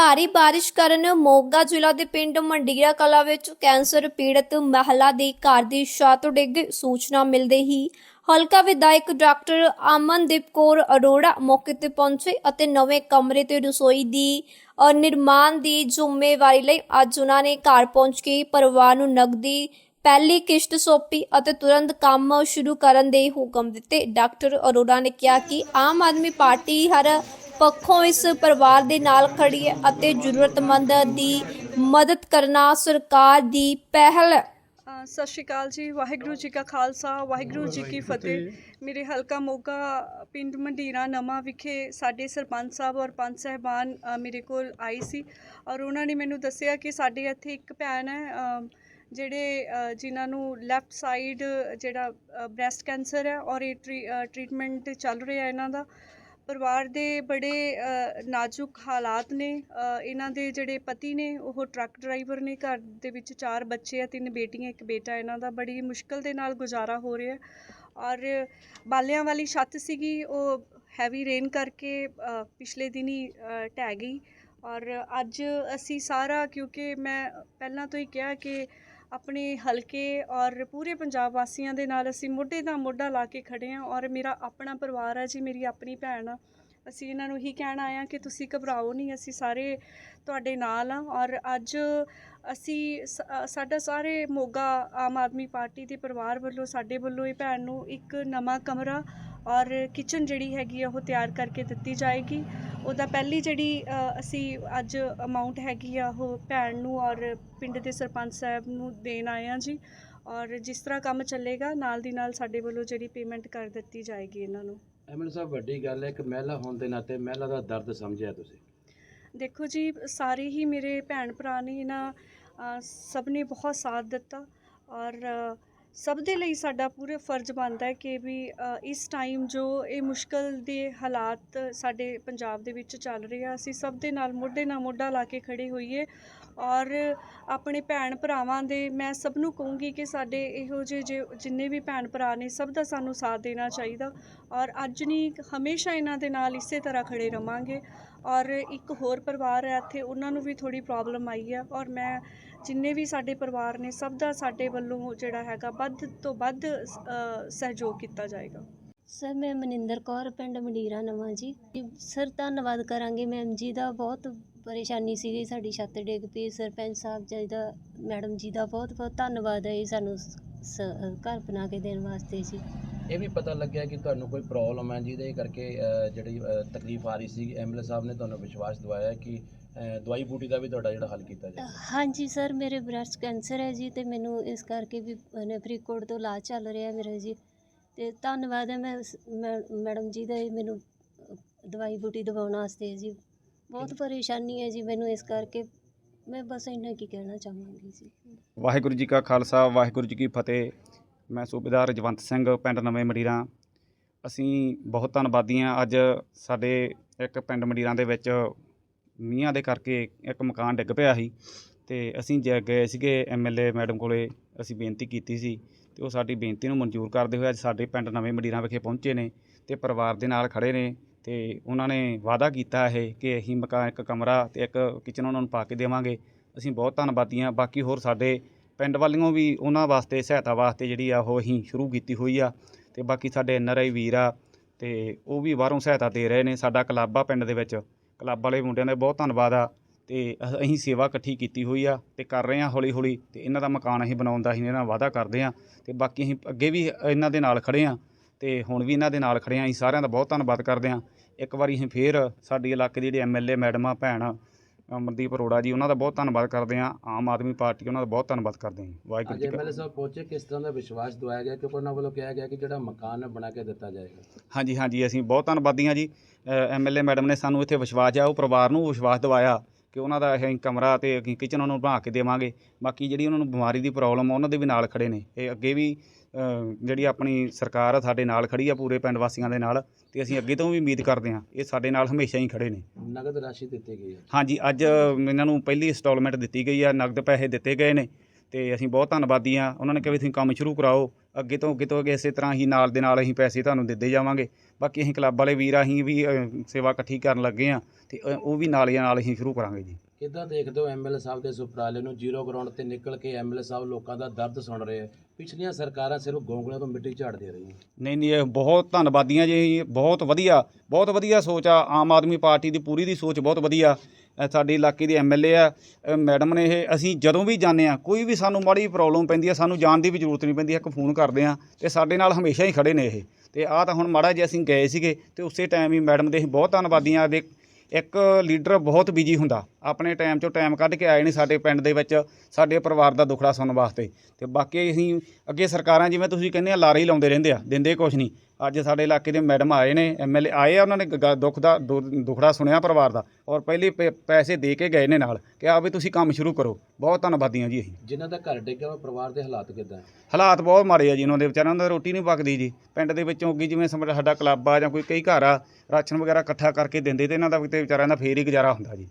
ਭਾਰੀ ਬਾਰਿਸ਼ ਕਾਰਨ ਮੋਗਾ ਜ਼ਿਲ੍ਹਾ ਦੇ ਪਿੰਡ ਮੰਡੀਰਾ ਕਲਾ ਵਿੱਚ ਕੈਂਸਰ ਪੀੜਤ ਮਹਿਲਾ ਦੇ ਘਰ ਦੀ ਛੱਤ ਡਿੱਗ ਗਈ। ਸੂਚਨਾ ਮਿਲਦੇ ਹੀ ਹਲਕਾ ਵਿਧਾਇਕ ਡਾਕਟਰ ਅਮਨਦੀਪ ਕੌਰ ਅਰੋੜਾ ਮੌਕੇ ਤੇ ਪਹੁੰਚੇ ਅਤੇ ਨਵੇਂ ਕਮਰੇ ਤੇ ਰਸੋਈ ਦੀ ਨਿਰਮਾਣ ਦੀ ਜ਼ਿੰਮੇਵਾਰੀ ਲਈ ਅੱਜ ਉਹਨਾਂ ਨੇ ਘਰ ਪਹੁੰਚ ਕੇ ਪਰਿਵਾਰ ਨੂੰ ਨਗਦੀ ਪਹਿਲੀ ਕਿਸ਼ਤ ਸੌਂਪੀ ਅਤੇ ਤੁਰੰਤ ਕੰਮ ਸ਼ੁਰੂ ਕਰਨ ਦੇ ਹੁਕਮ ਦਿੱਤੇ ਡਾਕਟਰ ਅਰੋੜਾ ਨੇ ਕਿਹਾ ਕਿ ਆਮ ਆਦਮੀ ਪਾਰਟੀ ਹਰ ਪੱਖੋਂ ਇਸ ਪਰਿਵਾਰ ਦੇ ਨਾਲ ਖੜੀ ਹੈ ਅਤੇ ਜ਼ਰੂਰਤਮੰਦ ਦੀ ਮਦਦ ਕਰਨਾ ਸਰਕਾਰ ਦੀ ਪਹਿਲ ਹੈ। ਅ, ਸਤਿ ਸ਼੍ਰੀ ਅਕਾਲ ਜੀ ਵਾਹਿਗੁਰੂ ਜੀ ਕਾ ਖਾਲਸਾ ਵਾਹਿਗੁਰੂ ਜੀ ਕੀ ਫਤਿਹ। ਮੇਰੇ ਹਲਕਾ ਮੋਗਾ ਪਿੰਡ ਮੰਡੀਰਾ ਨਵਾਂ ਵਿਖੇ ਸਾਡੇ ਸਰਪੰਚ ਸਾਹਿਬ ਔਰ ਪੰਚ ਸਾਹਿਬਾਨ ਅ, ਮੇਰੇ ਕੋਲ ਆਈ ਸੀ ਔਰ ਉਹਨਾਂ ਨੇ ਮੈਨੂੰ ਦੱਸਿਆ ਕਿ ਸਾਡੇ ਇੱਥੇ ਇੱਕ ਭੈਣ ਹੈ ਅ, ਜਿਹੜੇ ਅ, ਜਿਨ੍ਹਾਂ ਨੂੰ ਲੈਫਟ ਸਾਈਡ ਜਿਹੜਾ ਬ੍ਰੈਸਟ ਕੈਂਸਰ ਹੈ ਔਰ ਇਹ ਟ੍ਰੀਟਮੈਂਟ ਚੱਲ ਰਿਹਾ ਇਹਨਾਂ ਦਾ। ਪਰਿਵਾਰ ਦੇ ਬੜੇ ਨਾਜ਼ੁਕ ਹਾਲਾਤ ਨੇ। ਇਹਨਾਂ ਦੇ ਜਿਹੜੇ ਪਤੀ ਨੇ ਉਹ ਟਰੱਕ ਡਰਾਈਵਰ ਨੇ। ਘਰ ਦੇ ਵਿੱਚ ਚਾਰ ਬੱਚੇ ਆ ਤਿੰਨ ਬੇਟੀਆਂ ਇੱਕ ਬੇਟਾ। ਇਹਨਾਂ ਦਾ ਬੜੀ ਮੁਸ਼ਕਲ ਦੇ ਨਾਲ ਗੁਜ਼ਾਰਾ ਹੋ ਰਿਹਾ। ਔਰ ਬਾਲਿਆਂ ਵਾਲੀ ਛੱਤ ਸੀਗੀ ਉਹ ਹੈਵੀ ਰੇਨ ਕਰਕੇ ਪਿਛਲੇ ਦਿਨੀ ਅ, ਢਹਿ ਗਈ। ਔਰ ਅੱਜ ਅਸੀਂ ਸਾਰਾ ਕਿਉਂਕਿ ਮੈਂ ਪਹਿਲਾਂ ਤੋਂ ਹੀ ਕਿਹਾ ਕਿ ਆਪਣੇ ਹਲਕੇ ਔਰ ਪੂਰੇ ਪੰਜਾਬ ਵਾਸੀਆਂ ਦੇ ਨਾਲ ਅਸੀਂ ਮੋਢੇ ਦਾ ਮੋਢਾ ਲਾ ਕੇ ਖੜੇ ਹਾਂ ਔਰ ਮੇਰਾ ਆਪਣਾ ਪਰਿਵਾਰ ਆ ਜੀ, ਮੇਰੀ ਆਪਣੀ ਭੈਣ ਆ। ਅਸੀਂ ਇਹਨਾਂ ਨੂੰ ਹੀ ਕਹਿਣਾ ਆਇਆ ਕਿ ਤੁਸੀਂ ਘਬਰਾਓ ਨਹੀਂ, ਅਸੀਂ ਸਾਰੇ ਤੁਹਾਡੇ ਨਾਲ ਆ ਔਰ ਅੱਜ ਅਸੀਂ ਸ- ਸਾਡਾ ਸਾਰੇ ਮੋਗਾ ਆਮ ਆਦਮੀ ਪਾਰਟੀ ਦੇ ਪਰਿਵਾਰ ਵੱਲੋਂ, ਸਾਡੇ ਵੱਲੋਂ ਇਹ ਭੈਣ ਨੂੰ ਇੱਕ ਨਵਾਂ ਕਮਰਾ ਔਰ ਕਿਚਨ ਜਿਹੜੀ ਹੈਗੀ ਆ, ਉਹ ਤਿਆਰ ਕਰਕੇ ਦਿੱਤੀ ਜਾਏਗੀ। ਉਹਦਾ ਪਹਿਲੀ ਜਿਹੜੀ ਅਸੀਂ ਅੱਜ ਅਮਾਉਂਟ ਹੈਗੀ ਆ ਉਹ ਭੈਣ ਨੂੰ ਔਰ ਪਿੰਡ ਦੇ ਸਰਪੰਚ ਸਾਹਿਬ ਨੂੰ ਦੇਣ ਆਏ ਆ ਜੀ। ਔਰ ਜਿਸ ਤਰ੍ਹਾਂ ਕੰਮ ਚੱਲੇਗਾ ਨਾਲ ਦੀ ਨਾਲ ਸਾਡੇ ਵੱਲੋਂ ਜਿਹੜੀ ਪੇਮੈਂਟ ਕਰ ਦਿੱਤੀ ਜਾਏਗੀ ਇਹਨਾਂ ਨੂੰ। ਐਮਐਲ ਸਾਹਿਬ ਵੱਡੀ ਗੱਲ ਹੈ ਇੱਕ ਮਹਿਲਾ ਹੋਣ ਦੇ ਨਾਤੇ ਮਹਿਲਾ ਦਾ ਦਰਦ ਸਮਝਿਆ ਤੁਸੀਂ? ਦੇਖੋ ਜੀ ਸਾਰੇ ਹੀ ਮੇਰੇ ਭੈਣ ਭਰਾ ਨੇ ਇਹਨਾਂ ਸਭ ਨੇ ਬਹੁਤ ਸਾਥ ਦਿੱਤਾ। ਔਰ ਸਭ ਦੇ ਲਈ ਸਾਡਾ ਪੂਰਾ ਫਰਜ਼ ਬਣਦਾ ਹੈ ਕਿ ਵੀ ਇਸ ਟਾਈਮ ਜੋ ਇਹ ਮੁਸ਼ਕਲ ਦੇ ਹਾਲਾਤ ਸਾਡੇ ਪੰਜਾਬ ਦੇ ਵਿੱਚ ਚੱਲ ਰਹੇ ਆ, ਅਸੀਂ ਸਭ ਦੇ ਨਾਲ ਮੋਢੇ ਨਾਲ ਮੋਢਾ ਲਾ ਕੇ ਖੜੇ ਹੋਈਏ ਔਰ ਆਪਣੇ ਭੈਣ ਭਰਾਵਾਂ ਦੇ, ਮੈਂ ਸਭ ਨੂੰ ਕਹੂੰਗੀ ਕਿ ਸਾਡੇ ਇਹੋ ਜਿਹੇ ਜੇ, ਜਿੰਨੇ ਵੀ ਭੈਣ ਭਰਾ ਨੇ, ਸਭ ਦਾ ਸਾਨੂੰ ਸਾਥ ਦੇਣਾ ਚਾਹੀਦਾ ਔਰ ਅੱਜ ਨਹੀਂ, ਹਮੇਸ਼ਾ ਇਹਨਾਂ ਦੇ ਨਾਲ ਇਸੇ ਤਰ੍ਹਾਂ ਖੜੇ ਰਵਾਂਗੇ ਔਰ ਇੱਕ ਹੋਰ ਪਰਿਵਾਰ ਹੈ ਇੱਥੇ, ਉਹਨਾਂ ਨੂੰ ਵੀ ਥੋੜੀ ਪ੍ਰੋਬਲਮ ਆਈ ਹੈ ਔਰ ਮੈਂ ਜਿੰਨੇ ਵੀ ਸਾਡੇ ਪਰਿਵਾਰ ਨੇ ਸਭ ਦਾ ਸਾਡੇ ਵੱਲੋਂ ਜਿਹੜਾ ਹੈਗਾ ਵੱਧ ਤੋਂ ਵੱਧ ਸਹਿਯੋਗ ਕੀਤਾ ਜਾਏਗਾ। ਸਰ ਮੈਂ ਮਨਿੰਦਰ ਕੌਰ ਪਿੰਡ ਮੰਡੀਰਾ ਨਵਾਂ ਜੀ। ਸਰ ਧੰਨਵਾਦ ਕਰਾਂਗੇ ਮੈਮ ਜੀ ਦਾ। ਬਹੁਤ ਪਰੇਸ਼ਾਨੀ ਸੀਗੀ ਸਾਡੀ ਛੱਤ ਡਿੱਗ ਪਈ। ਸਰਪੰਚ ਸਾਹਿਬ ਜੀ ਦਾ ਮੈਡਮ ਜੀ ਦਾ ਬਹੁਤ ਬਹੁਤ ਧੰਨਵਾਦ ਹੈ ਜੀ ਸਾਨੂੰ ਘਰ ਬਣਾ ਕੇ ਦੇਣ ਵਾਸਤੇ ਜੀ। ਇਹ ਵੀ ਪਤਾ ਲੱਗਿਆ ਕਿ ਤੁਹਾਨੂੰ ਕੋਈ ਪ੍ਰੋਬਲਮ ਹੈ ਜਿਹਦੇ ਕਰਕੇ ਜਿਹੜੀ ਤਕਲੀਫ ਆ ਰਹੀ ਸੀ ਐਮਐਲ ਸਾਹਿਬ ਨੇ ਤੁਹਾਨੂੰ ਵਿਸ਼ਵਾਸ ਦਿਵਾਇਆ ਕਿ ਦਵਾਈ ਬੂਟੀ ਦਾ ਵੀ ਤੁਹਾਡਾ ਜਿਹੜਾ ਹੱਲ ਕੀਤਾ ਜਾਏ ਹਾਂਜੀ ਸਰ ਮੇਰੇ ਬ੍ਰੈਸਟ ਕੈਂਸਰ ਹੈ ਜੀ ਤੇ ਮੈਨੂੰ ਇਸ ਕਰਕੇ ਵੀ ਫਰੀਦਕੋਟ ਤੋਂ ਇਲਾਜ ਚੱਲ ਰਿਹਾ ਮੇਰਾ ਜੀ। ਤੇ ਧੰਨਵਾਦ ਹੈ ਮੈਂ ਮੈ- ਮੈਡਮ ਜੀ ਦਾ ਇਹ ਮੈਨੂੰ ਦਵਾਈ ਬੂਟੀ ਦਵਾਉਣ ਵਾਸਤੇ ਜੀ। ਬਹੁਤ ਪਰੇਸ਼ਾਨੀ ਹੈ ਜੀ ਮੈਨੂੰ ਇਸ ਕਰਕੇ। ਮੈਂ ਬਸ ਇੰਨਾ ਕੀ ਕਹਿਣਾ ਚਾਹਾਂਗੀ ਜੀ। ਵਾਹਿਗੁਰੂ ਜੀ ਕਾ ਖਾਲਸਾ ਵਾਹਿਗੁਰੂ ਜੀ ਕੀ ਫਤਿਹ। ਮੈਂ ਸੂਬੇਦਾਰ ਜਵੰਤ ਸਿੰਘ ਪਿੰਡ ਨਵੇਂ ਮੰਡੀਰਾਂ। ਅਸੀਂ ਬਹੁਤ ਧੰਨਵਾਦੀ ਹਾਂ। ਅੱਜ ਸਾਡੇ ਇੱਕ ਪਿੰਡ ਮੰਡੀਰਾਂ ਦੇ ਵਿੱਚ ਮੀਂਹਾਂ ਦੇ ਕਰਕੇ ਇੱਕ ਮਕਾਨ ਡਿੱਗ ਪਿਆ ਸੀ ਤੇ ਅਸੀਂ ਜ ਗਏ ਸੀਗੇ ਐਮਐਲਏ ਮੈਡਮ ਕੋਲੇ, ਅਸੀਂ ਬੇਨਤੀ ਕੀਤੀ ਸੀ ਤੇ ਉਹ ਸਾਡੀ ਬੇਨਤੀ ਨੂੰ ਮਨਜ਼ੂਰ ਕਰਦੇ ਹੋਏ ਅੱਜ ਸਾਡੇ ਪਿੰਡ ਨਵੇਂ ਮੰਡੀਰਾਂ ਵਿਖੇ ਪਹੁੰਚੇ ਨੇ ਤੇ ਪਰਿਵਾਰ ਦੇ ਨਾਲ ਖੜੇ ਨੇ ਤੇ ਉਹਨਾਂ ਨੇ ਵਾਅਦਾ ਕੀਤਾ ਇਹ ਕਿ ਅਸੀਂ ਮਕਾਨ ਇੱਕ ਕਮਰਾ ਤੇ ਇੱਕ ਕਿਚਨ ਉਹਨਾਂ ਨੂੰ ਪਾ ਕੇ ਦੇਵਾਂਗੇ। ਅਸੀਂ ਬਹੁਤ ਧੰਨਵਾਦੀ ਹਾਂ। ਬਾਕੀ ਹੋਰ ਸਾਡੇ ਪਿੰਡ ਵਾਲੀਆਂ ਵੀ ਉਹਨਾਂ ਵਾਸਤੇ, ਸਹਾਇਤਾ ਵਾਸਤੇ ਜਿਹੜੀ ਆ ਉਹ ਅਸੀਂ ਸ਼ੁਰੂ ਕੀਤੀ ਹੋਈ ਆ ਤੇ ਬਾਕੀ ਸਾਡੇ ਐਨਆਰਆਈ ਵੀਰ ਆ ਤੇ ਉਹ ਵੀ ਬਾਹਰੋਂ ਸਹਾਇਤਾ ਦੇ ਰਹੇ ਨੇ। ਸਾਡਾ ਕਲੱਬ ਆ ਪਿੰਡ ਦੇ ਵਿੱਚ ਕਲੱਬ ਵਾਲੇ ਮੁੰਡਿਆਂ ਦਾ ਬਹੁਤ ਧੰਨਵਾਦ ਆ ਤੇ ਅ- ਅਸੀਂ ਸੇਵਾ ਇਕੱਠੀ ਕੀਤੀ ਹੋਈ ਆ ਤੇ ਕਰ ਰਹੇ ਆ ਹੌਲੀ ਹੌਲੀ ਤੇ ਇਹਨਾਂ ਦਾ ਮਕਾਨ ਅਸੀਂ ਬਣਾਉਣ ਦਾ ਅਸੀਂ ਇਹਨਾਂ ਨਾਲ ਵਾਅਦਾ ਕਰਦੇ ਆ ਤੇ ਬਾਕੀ ਅਸੀਂ ਅੱਗੇ ਵੀ ਇਹਨਾਂ ਦੇ ਨਾਲ ਖੜੇ ਆ ਤੇ ਹੁਣ ਵੀ ਇਹਨਾਂ ਦੇ ਨਾਲ ਖੜੇ ਆ, ਅਸੀਂ ਸਾਰਿਆਂ ਦਾ ਬਹੁਤ ਧੰਨਵਾਦ ਕਰਦੇ ਆ। ਇੱਕ ਵਾਰੀ ਅਸੀਂ ਫੇਰ ਸਾਡੇ ਇਲਾਕੇ ਦੀ ਜਿਹੜੀ ਐਮਐਲਏ ਮੈਡਮ ਆ ਭੈਣ ਅਮਨਦੀਪ ਅਰੋੜਾ ਜੀ ਉਹਨਾਂ ਦਾ ਬਹੁਤ ਧੰਨਵਾਦ ਕਰਦੇ ਆ ਆਮ ਆਦਮੀ ਪਾਰਟੀ ਉਹਨਾਂ ਦਾ ਬਹੁਤ ਧੰਨਵਾਦ ਕਰਦੇ ਹਾਂ। ਵਾਹਿਗੁਰੂ ਅੱਜ ਜੀ ਕਾ ਐਮਐਲ ਸਾਹਿਬ ਪਹੁੰਚੇ ਕਿਸ ਤਰ੍ਹਾਂ ਦਾ ਵਿਸ਼ਵਾਸ ਦਿਵਾਇਆ ਗਿਆ? ਕਿਉਂਕਿ ਉਹਨਾਂ ਵੱਲੋਂ ਕਿਹਾ ਗਿਆ ਕਿ ਜਿਹੜਾ ਮਕਾਨ ਹੈ ਬਣਾ ਕੇ ਦਿੱਤਾ ਜਾਏਗਾ। ਹਾਂਜੀ ਹਾਂਜੀ ਅਸੀਂ ਬਹੁਤ ਧੰਨਵਾਦੀ ਹਾਂ ਜੀ। ਐਮਐਲਏ ਮੈਡਮ ਨੇ ਸਾਨੂੰ ਇੱਥੇ ਵਿਸ਼ਵਾਸ ਆ ਉਹ ਪਰਿਵਾਰ ਨੂੰ ਵਿਸ਼ਵਾਸ ਦਿਵਾਇਆ ਕਿ ਉਹਨਾਂ ਦਾ ਅਸੀਂ ਕਮਰਾ ਤੇ ਕਿਚਨ ਉਹਨਾਂ ਨੂੰ ਬਣਾ ਕੇ ਦੇਵਾਂਗੇ। ਬਾਕੀ ਜਿਹੜੀ ਉਹਨਾਂ ਨੂੰ ਬਿਮਾਰੀ ਦੀ ਪ੍ਰੋਬਲਮ ਆ ਉਹਨਾਂ ਦੇ ਵੀ ਨਾਲ ਖੜੇ ਨੇ। ਇਹ ਅੱਗੇ ਵੀ ਜਿਹੜੀ ਆਪਣੀ ਸਰਕਾਰ ਆ ਸਾਡੇ ਨਾਲ ਖੜੀ ਆ ਪੂਰੇ ਪਿੰਡ ਵਾਸੀਆਂ ਦੇ ਨਾਲ ਤੇ ਅਸੀਂ ਅੱਗੇ ਤੋਂ ਵੀ ਉਮੀਦ ਕਰਦੇ ਹਾਂ ਇਹ ਸਾਡੇ ਨਾਲ ਹਮੇਸ਼ਾ ਹੀ ਖੜੇ ਨੇ। ਨਗਦ ਰਾਸ਼ੀ ਦਿੱਤੀ ਗਈ ਹੈ। ਹਾਂਜੀ ਅੱਜ ਇਹਨਾਂ ਨੂੰ ਪਹਿਲੀ ਇੰਸਟਾਲਮੈਂਟ ਦਿੱਤੀ ਗਈ ਆ ਨਗਦ ਪੈਸੇ ਦਿੱਤੇ ਗਏ ਨੇ ਤੇ ਅਸੀਂ ਬਹੁਤ ਧੰਨਵਾਦੀ ਆ ਉਹਨਾਂ ਨੇ ਕਿਹਾ ਵੀ ਤੁਸੀਂ ਕੰਮ ਸ਼ੁਰੂ ਕਰਾਓ ਅੱਗੇ ਤੋਂ ਅੱਗੇ ਤੋਂ ਅੱਗੇ ਇਸੇ ਤਰ੍ਹਾਂ ਹੀ ਨਾਲ ਦੇ ਨਾਲ ਅਸੀਂ ਪੈਸੇ ਤੁਹਾਨੂੰ ਦਿੰਦੇ ਜਾਵਾਂਗੇ। ਬਾਕੀ ਅਸੀਂ ਕਲੱਬ ਵਾਲੇ ਵੀਰ ਅਸੀਂ ਵੀ ਸੇਵਾ ਇਕੱਠੀ ਕਰਨ ਲੱਗੇ ਆ ਤੇ ਉਹ ਵੀ ਨਾਲ ਹੀ ਨਾਲ ਅਸੀਂ ਸ਼ੁਰੂ ਕਰਾਂਗੇ ਜੀ। ਕਿੱਦਾਂ ਦੇਖਦੇ ਹੋ ਐਮਐਲਏ ਸਾਹਿਬ ਦੇ ਇਸ ਉਪਰਾਲੇ ਨੂੰ? ਜ਼ੀਰੋ ਗਰਾਊਂਡ ਤੇ ਨਿਕਲ ਕੇ ਐਮਐਲਏ ਸਾਹਿਬ ਲੋਕਾਂ ਦਾ ਦਰਦ ਸੁਣ ਰਹੇ ਆ। ਪਿਛਲੀਆਂ ਸਰਕਾਰਾਂ ਸਿਰਫ ਗੋਂਗਲਿਆਂ ਤੋਂ ਮਿੱਟੀ ਝਾੜ ਦੇ ਰਹੀਆਂ ਨਹੀਂ ਨਹੀਂ ਇਹ ਬਹੁਤ ਧੰਨਵਾਦੀਆਂ ਜੀ ਬਹੁਤ ਵਧੀਆ ਬਹੁਤ ਵਧੀਆ ਸੋਚ ਆ। ਆਮ ਆਦਮੀ ਪਾਰਟੀ ਦੀ ਪੂਰੀ ਦੀ ਸੋਚ ਬਹੁਤ ਵਧੀਆ। ਅ, ਸਾਡੇ ਇਲਾਕੇ ਦੇ ਐਮਐਲਏ ਆ। ਅ, ਮੈਡਮ ਨੇ ਇਹ ਅਸੀਂ ਜਦੋਂ ਵੀ ਜਾਂਦੇ ਆ ਕੋਈ ਵੀ ਸਾਨੂੰ ਮਾੜੀ ਪ੍ਰੋਬਲਮ ਪੈਂਦੀ ਆ ਸਾਨੂੰ ਜਾਣ ਦੀ ਵੀ ਜ਼ਰੂਰਤ ਨਹੀਂ ਪੈਂਦੀ ਇੱਕ ਫੋਨ ਕਰਦੇ ਆ ਤੇ ਸਾਡੇ ਨਾਲ ਹਮੇਸ਼ਾ ਹੀ ਖੜੇ ਨੇ ਇਹ। ਤੇ ਆਹ ਤਾਂ ਹੁਣ ਮਾੜਾ ਜਿਹਾ ਅਸੀਂ ਗਏ ਸੀਗੇ ਤੇ ਉਸੇ ਟਾਈਮ ਹੀ ਮੈਡਮ ਦੇ ਅਸੀਂ ਬਹੁਤ ਧੰਨਵਾਦੀਆਂ ਦੇ ਇੱਕ ਲੀਡਰ ਬਹੁਤ ਬਿਜ਼ੀ ਹੁੰਦਾ। ਆਪਣੇ ਟਾਈਮ ਚੋਂ ਟਾਈਮ ਕੱਢ ਕੇ ਆਏ ਨੇ ਸਾਡੇ ਪਿੰਡ ਦੇ ਵਿੱਚ, ਸਾਡੇ ਪਰਿਵਾਰ ਦਾ ਦੁੱਖੜਾ ਸੁਣਨ ਵਾਸਤੇ। ਤੇ ਬਾਕੀ ਅਸੀਂ ਅੱਗੇ ਸਰਕਾਰਾਂ ਜਿਵੇਂ ਤੁਸੀਂ ਕਹਿੰਦੇ ਆ, ਲਾਰੇ ਹੀ ਲਾਉਂਦੇ ਰਹਿੰਦੇ ਆ, ਦਿੰਦੇ ਕੁਛ ਨਹੀਂ। ਅੱਜ ਸਾਡੇ ਇਲਾਕੇ ਦੇ ਮੈਡਮ ਆਏ ਨੇ ਐਮਐਲਏ ਆਏ ਆ ਉਹਨਾਂ ਨੇ ਗ- ਦੁੱਖ ਦਾ ਦੁ- ਦੁੱਖੜਾ ਸੁਣਿਆ ਪਰਿਵਾਰ ਦਾ ਔਰ ਪਹਿਲੇ ਪੈ- ਪੈਸੇ ਦੇ ਕੇ ਗਏ ਨੇ ਨਾਲ ਕਿ ਆ ਵੀ ਤੁਸੀਂ ਕੰਮ ਸ਼ੁਰੂ ਕਰੋ ਬਹੁਤ ਧੰਨਵਾਦੀਆਂ ਜੀ ਅਸੀਂ। ਜਿਨ੍ਹਾਂ ਦਾ ਘਰ ਡਿੱਗਿਆ ਉਹ ਪਰਿਵਾਰ ਦੇ ਹਾਲਾਤ ਕਿੱਦਾਂ? ਹਾਲਾਤ ਬਹੁਤ ਮਾੜੇ ਆ ਜੀ ਉਹਨਾਂ ਦੇ ਵਿਚਾਰਿਆਂ ਦਾ ਰੋਟੀ ਨਹੀਂ ਪੱਕਦੀ ਜੀ। ਪਿੰਡ ਦੇ ਵਿੱਚੋਂ ਅੱਗੇ ਜਿਵੇਂ ਸਮਝ ਸਾਡਾ ਕਲੱਬ ਆ ਜਾਂ ਕੋਈ ਕਈ ਘਰ ਆ ਰਾਸ਼ਨ ਵਗੈਰਾ ਇਕੱਠਾ ਕਰਕੇ ਦਿੰਦੇ ਤੇ ਇਹਨਾਂ ਦਾ ਵੀ ਤੇ ਵਿਚਾਰਿਆਂ ਦਾ ਫੇਰ ਹੀ ਗੁਜ਼ਾਰਾ ਹੁੰਦਾ ਜੀ।